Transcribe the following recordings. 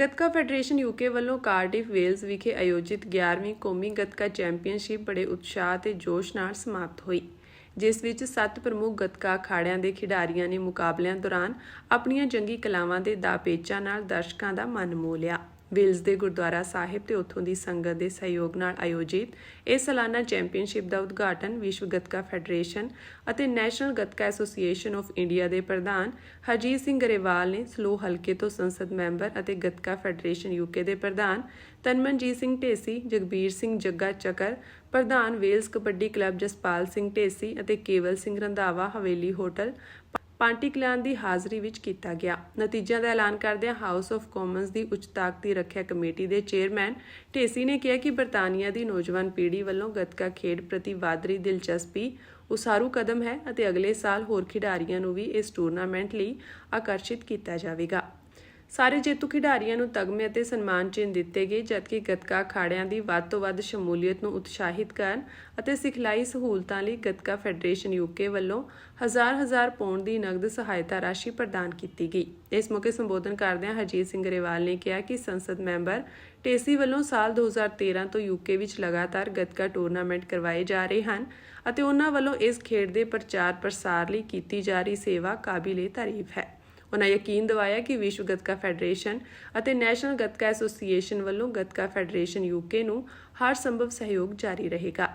Gatka federation UK ਵੱਲੋਂ ਕਾਰਡਿਫ Wales ਵਿਖੇ ਆਯੋਜਿਤ 11ਵੀਂ ਕੌਮੀ ਗੱਤਕਾ ਚੈਂਪੀਅਨਸ਼ਿਪ ਬੜੇ ਉਤਸ਼ਾਹ ਤੇ ਜੋਸ਼ ਨਾਲ ਸਮਾਪਤ ਹੋਈ, ਜਿਸ ਵਿੱਚ ਸੱਤ ਪ੍ਰਮੁੱਖ ਗੱਤਕਾ ਅਖਾੜਿਆਂ ਦੇ ਖਿਡਾਰੀਆਂ ਨੇ ਮੁਕਾਬਲਿਆਂ ਦੌਰਾਨ ਆਪਣੀਆਂ ਜੰਗੀ ਕਲਾਵਾਂ ਦੇ ਦਾਪੇਚਾਂ ਨਾਲ ਦਰਸ਼ਕਾਂ ਦਾ ਮਨ ਮੋਹ ਲਿਆ। ਵਿਲਜ਼ ਦੇ ਗੁਰਦੁਆਰਾ ਸਾਹਿਬ ਤੇ ਉੱਥੋਂ ਦੀ ਸੰਗਤ ਦੇ ਸਹਿਯੋਗ ਨਾਲ ਆਯੋਜਿਤ ਇਹ ਸਾਲਾਨਾ ਚੈਂਪੀਅਨਸ਼ਿਪ ਦਾ ਉਦਘਾਟਨ ਵਿਸ਼ਵ ਗੱਤਕਾ ਫੈਡਰੇਸ਼ਨ ਅਤੇ national Gatka association of India ਦੇ ਪ੍ਰਧਾਨ ਹਰਜੀਤ ਸਿੰਘ ਗਰੇਵਾਲ ਨੇ ਸਲੋ ਹਲਕੇ ਤੋਂ ਸੰਸਦ ਮੈਂਬਰ ਅਤੇ ਗੱਤਕਾ ਫੈਡਰੇਸ਼ਨ ਯੂਕੇ ਦੇ ਪ੍ਰਧਾਨ ਤਨਮਨਜੀਤ ਸਿੰਘ ਢੇਸੀ, ਜਗਬੀਰ ਸਿੰਘ ਜੱਗਾ ਚੱਕਰ, ਪ੍ਰਧਾਨ ਵੇਲਜ਼ ਕਬੱਡੀ ਕਲੱਬ ਜਸਪਾਲ ਸਿੰਘ ਢੇਸੀ ਅਤੇ ਕੇਵਲ ਸਿੰਘ ਰੰਧਾਵਾ ਹਵੇਲੀ ਹੋਟਲ ਪਾਂਟੀ ਕਲਾਨ ਦੀ ਹਾਜ਼ਰੀ ਵਿੱਚ ਕੀਤਾ ਗਿਆ। ਨਤੀਜਿਆਂ ਦਾ ਐਲਾਨ ਕਰਦਿਆਂ ਹਾਊਸ ਆਫ ਕਾਮਨਸ ਦੀ ਉੱਚ ਤਾਕਤੀ ਰੱਖਿਆ ਕਮੇਟੀ ਦੇ ਚੇਅਰਮੈਨ ਢੇਸੀ ਨੇ ਕਿਹਾ ਕਿ ਬਰਤਾਨੀਆ ਦੀ ਨੌਜਵਾਨ ਪੀੜ੍ਹੀ ਵੱਲੋਂ ਗੱਤਕਾ ਖੇਡ ਪ੍ਰਤੀ ਵਾਧਰੀ ਦਿਲਚਸਪੀ ਉਸਾਰੂ ਕਦਮ ਹੈ ਅਤੇ ਅਗਲੇ ਸਾਲ ਹੋਰ ਖਿਡਾਰੀਆਂ ਨੂੰ ਵੀ ਇਸ ਟੂਰਨਾਮੈਂਟ ਲਈ ਆਕਰਸ਼ਿਤ ਕੀਤਾ ਜਾਵੇਗਾ। ਸਾਰੇ ਜੇਤੂ ਖਿਡਾਰੀਆਂ ਨੂੰ ਤਗਮੇ ਅਤੇ ਸਨਮਾਨ ਚਿੰਨ੍ਹ ਦਿੱਤੇ ਗਏ, ਜਦਕਿ ਗੱਤਕਾ ਅਖਾੜਿਆਂ ਦੀ ਵੱਧ ਤੋਂ ਵੱਧ ਸ਼ਮੂਲੀਅਤ ਨੂੰ ਉਤਸ਼ਾਹਿਤ ਕਰਨ ਅਤੇ ਸਿਖਲਾਈ ਸਹੂਲਤਾਂ ਲਈ ਗੱਤਕਾ ਫੈਡਰੇਸ਼ਨ ਯੂਕੇ ਵੱਲੋਂ ਹਜ਼ਾਰ ਹਜ਼ਾਰ ਪੌਂਡ ਦੀ ਨਗਦ ਸਹਾਇਤਾ ਰਾਸ਼ੀ ਪ੍ਰਦਾਨ ਕੀਤੀ ਗਈ। ਇਸ ਮੌਕੇ ਸੰਬੋਧਨ ਕਰਦਿਆਂ ਹਰਜੀਤ ਸਿੰਘ ਗਰੇਵਾਲ ਨੇ ਕਿਹਾ ਕਿ ਸੰਸਦ ਮੈਂਬਰ ਟੇਸੀ ਵੱਲੋਂ ਸਾਲ 2013 ਤੋਂ ਯੂਕੇ ਵਿੱਚ ਲਗਾਤਾਰ ਗੱਤਕਾ ਟੂਰਨਾਮੈਂਟ ਕਰਵਾਏ ਜਾ ਰਹੇ ਹਨ ਅਤੇ ਉਹਨਾਂ ਵੱਲੋਂ ਇਸ ਖੇਡ ਦੇ ਪ੍ਰਚਾਰ ਪ੍ਰਸਾਰ ਲਈ ਕੀਤੀ ਜਾ ਰਹੀ ਸੇਵਾ ਕਾਬਿਲੇ ਤਾਰੀਫ ਹੈ। ਉਹਨਾਂ ਯਕੀਨ ਦਿਵਾਇਆ ਕਿ ਵਿਸ਼ਵ ਗੱਤਕਾ ਫੈਡਰੇਸ਼ਨ ਅਤੇ ਨੈਸ਼ਨਲ ਗੱਤਕਾ ਐਸੋਸੀਏਸ਼ਨ ਵੱਲੋਂ ਗੱਤਕਾ ਫੈਡਰੇਸ਼ਨ ਯੂਕੇ ਨੂੰ ਹਰ ਸੰਭਵ ਸਹਿਯੋਗ ਜਾਰੀ ਰਹੇਗਾ।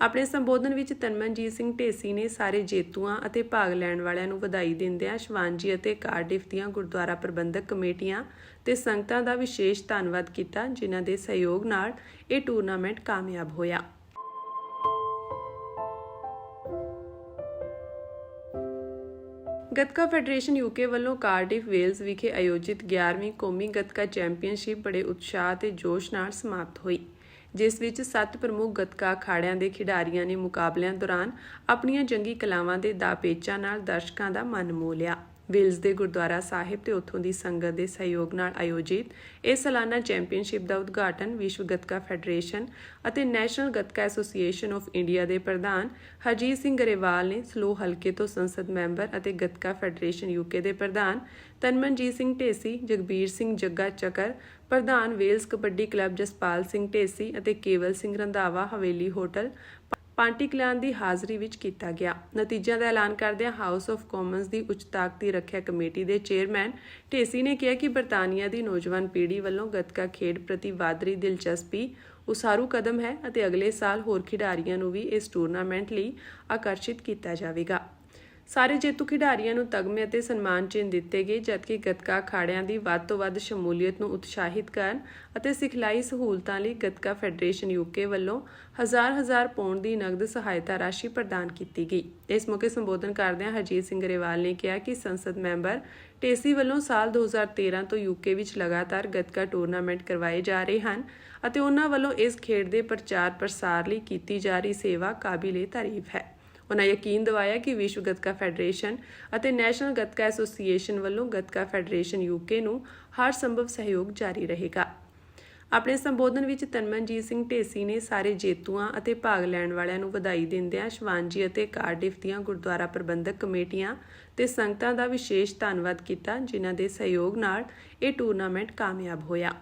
ਆਪਣੇ ਸੰਬੋਧਨ ਵਿੱਚ ਤਨਮਨਜੀਤ ਸਿੰਘ ਢੇਸੀ ਨੇ ਸਾਰੇ ਜੇਤੂਆਂ ਅਤੇ ਭਾਗ ਲੈਣ ਵਾਲਿਆਂ ਨੂੰ ਵਧਾਈ ਦਿੰਦਿਆਂ ਸ਼ਿਵਾਨਜੀ ਅਤੇ ਕਾਰਡਿਫ ਦੀਆਂ ਗੁਰਦੁਆਰਾ ਪ੍ਰਬੰਧਕ ਕਮੇਟੀਆਂ ਤੇ ਸੰਗਤਾਂ ਦਾ ਵਿਸ਼ੇਸ਼ ਧੰਨਵਾਦ ਕੀਤਾ, ਜਿਨ੍ਹਾਂ ਦੇ ਸਹਿਯੋਗ ਨਾਲ ਇਹ ਟੂਰਨਾਮੈਂਟ ਕਾਮਯਾਬ ਹੋਇਆ। ਗੱਤਕਾ ਫੈਡਰੇਸ਼ਨ ਯੂਕੇ ਵੱਲੋਂ ਕਾਰਡਿਫ ਵੇਲਜ਼ ਵਿਖੇ ਆਯੋਜਿਤ 11ਵੀਂ ਕੌਮੀ ਗੱਤਕਾ ਚੈਂਪੀਅਨਸ਼ਿਪ ਬੜੇ ਉਤਸ਼ਾਹ ਤੇ ਜੋਸ਼ ਨਾਲ ਸਮਾਪਤ ਹੋਈ, ਜਿਸ ਵਿੱਚ ਸੱਤ ਪ੍ਰਮੁੱਖ ਗੱਤਕਾ ਅਖਾੜਿਆਂ ਦੇ ਖਿਡਾਰੀਆਂ ਨੇ ਮੁਕਾਬਲਿਆਂ ਦੌਰਾਨ ਆਪਣੀਆਂ ਜੰਗੀ ਕਲਾਵਾਂ ਦੇ ਦਾਪੇਚਾਂ ਨਾਲ ਦਰਸ਼ਕਾਂ ਦਾ ਮਨ ਮੋਹ ਲਿਆ। ਵਿਲਜ਼ ਦੇ ਗੁਰਦੁਆਰਾ ਸਾਹਿਬ ਤੇ ਉੱਥੋਂ ਦੀ ਸੰਗਤ ਦੇ ਸਹਿਯੋਗ ਨਾਲ ਆਯੋਜਿਤ ਇਹ ਸਾਲਾਨਾ ਚੈਂਪੀਅਨਸ਼ਿਪ ਦਾ ਉਦਘਾਟਨ ਵਿਸ਼ਵ ਗੱਤਕਾ ਫੈਡਰੇਸ਼ਨ ਅਤੇ national Gatka association of India ਦੇ ਪ੍ਰਧਾਨ ਹਰਜੀਤ ਸਿੰਘ ਗਰੇਵਾਲ ਨੇ ਸਲੋ ਹਲਕੇ ਤੋਂ ਸੰਸਦ ਮੈਂਬਰ ਅਤੇ ਗੱਤਕਾ ਫੈਡਰੇਸ਼ਨ ਯੂਕੇ ਦੇ ਪ੍ਰਧਾਨ ਤਨਮਨਜੀਤ ਸਿੰਘ ਢੇਸੀ, ਜਗਬੀਰ ਸਿੰਘ ਜੱਗਾ ਚੱਕਰ, ਪ੍ਰਧਾਨ ਵੇਲਜ਼ ਕਬੱਡੀ ਕਲੱਬ ਜਸਪਾਲ ਸਿੰਘ ਢੇਸੀ ਅਤੇ ਕੇਵਲ ਸਿੰਘ ਰੰਧਾਵਾ ਹਵੇਲੀ ਹੋਟਲ ਪਾਂਟੀ ਕਲਾਨ ਦੀ ਹਾਜ਼ਰੀ ਵਿੱਚ ਕੀਤਾ ਗਿਆ। ਨਤੀਜਿਆਂ ਦਾ ਐਲਾਨ ਕਰਦਿਆਂ ਹਾਊਸ ਆਫ ਕਾਮਨਸ ਦੀ ਉੱਚ ਤਾਕਤੀ ਰੱਖਿਆ ਕਮੇਟੀ ਦੇ ਚੇਅਰਮੈਨ ਢੇਸੀ ਨੇ ਕਿਹਾ ਕਿ ਬਰਤਾਨੀਆ ਦੀ ਨੌਜਵਾਨ ਪੀੜ੍ਹੀ ਵੱਲੋਂ ਗੱਤਕਾ ਖੇਡ ਪ੍ਰਤੀ ਵਾਧਰੀ ਦਿਲਚਸਪੀ ਉਸਾਰੂ ਕਦਮ ਹੈ ਅਤੇ ਅਗਲੇ ਸਾਲ ਹੋਰ ਖਿਡਾਰੀਆਂ ਨੂੰ ਵੀ ਇਸ ਟੂਰਨਾਮੈਂਟ ਲਈ ਆਕਰਸ਼ਿਤ ਕੀਤਾ ਜਾਵੇਗਾ। ਸਾਰੇ ਜੇਤੂ ਖਿਡਾਰੀਆਂ ਨੂੰ ਤਗਮੇ ਅਤੇ ਸਨਮਾਨ ਚਿੰਨ੍ਹ ਦਿੱਤੇ ਗਏ, ਜਦਕਿ ਗੱਤਕਾ ਅਖਾੜਿਆਂ ਦੀ ਵੱਧ ਤੋਂ ਵੱਧ ਸ਼ਮੂਲੀਅਤ ਨੂੰ ਉਤਸ਼ਾਹਿਤ ਕਰਨ ਅਤੇ ਸਿਖਲਾਈ ਸਹੂਲਤਾਂ ਲਈ ਗੱਤਕਾ ਫੈਡਰੇਸ਼ਨ ਯੂਕੇ ਵੱਲੋਂ ਹਜ਼ਾਰ ਹਜ਼ਾਰ ਪੌਂਡ ਦੀ ਨਗਦ ਸਹਾਇਤਾ ਰਾਸ਼ੀ ਪ੍ਰਦਾਨ ਕੀਤੀ ਗਈ। ਇਸ ਮੌਕੇ ਸੰਬੋਧਨ ਕਰਦਿਆਂ ਹਰਜੀਤ ਸਿੰਘ ਗਰੇਵਾਲ ਨੇ ਕਿਹਾ ਕਿ ਸੰਸਦ ਮੈਂਬਰ ਟੇਸੀ ਵੱਲੋਂ ਸਾਲ 2013 ਤੋਂ ਯੂਕੇ ਵਿੱਚ ਲਗਾਤਾਰ ਗੱਤਕਾ ਟੂਰਨਾਮੈਂਟ ਕਰਵਾਏ ਜਾ ਰਹੇ ਹਨ ਅਤੇ ਉਹਨਾਂ ਵੱਲੋਂ ਇਸ ਖੇਡ ਦੇ ਪ੍ਰਚਾਰ ਪ੍ਰਸਾਰ ਲਈ ਕੀਤੀ ਜਾ ਰਹੀ ਸੇਵਾ ਕਾਬਿਲੇ ਤਾਰੀਫ ਹੈ। ਉਹਨਾਂ ਯਕੀਨ ਦਿਵਾਇਆ ਕਿ ਵਿਸ਼ਵ ਗੱਤਕਾ ਫੈਡਰੇਸ਼ਨ ਅਤੇ ਨੈਸ਼ਨਲ ਗੱਤਕਾ ਐਸੋਸੀਏਸ਼ਨ ਵੱਲੋਂ ਗੱਤਕਾ ਫੈਡਰੇਸ਼ਨ ਯੂਕੇ ਨੂੰ ਹਰ ਸੰਭਵ ਸਹਿਯੋਗ ਜਾਰੀ ਰਹੇਗਾ। ਆਪਣੇ ਸੰਬੋਧਨ ਵਿੱਚ ਤਨਮਨਜੀਤ ਸਿੰਘ ਢੇਸੀ ਨੇ ਸਾਰੇ ਜੇਤੂਆਂ ਅਤੇ ਭਾਗ ਲੈਣ ਵਾਲਿਆਂ ਨੂੰ ਵਧਾਈ ਦਿੰਦਿਆਂ ਸ਼ਿਵਾਨਜੀ ਅਤੇ ਕਾਰਡਿਫ ਦੀਆਂ ਗੁਰਦੁਆਰਾ ਪ੍ਰਬੰਧਕ ਕਮੇਟੀਆਂ ਤੇ ਸੰਗਤਾਂ ਦਾ ਵਿਸ਼ੇਸ਼ ਧੰਨਵਾਦ ਕੀਤਾ, ਜਿਨ੍ਹਾਂ ਦੇ ਸਹਿਯੋਗ ਨਾਲ ਇਹ ਟੂਰਨਾਮੈਂਟ ਕਾਮਯਾਬ ਹੋਇਆ।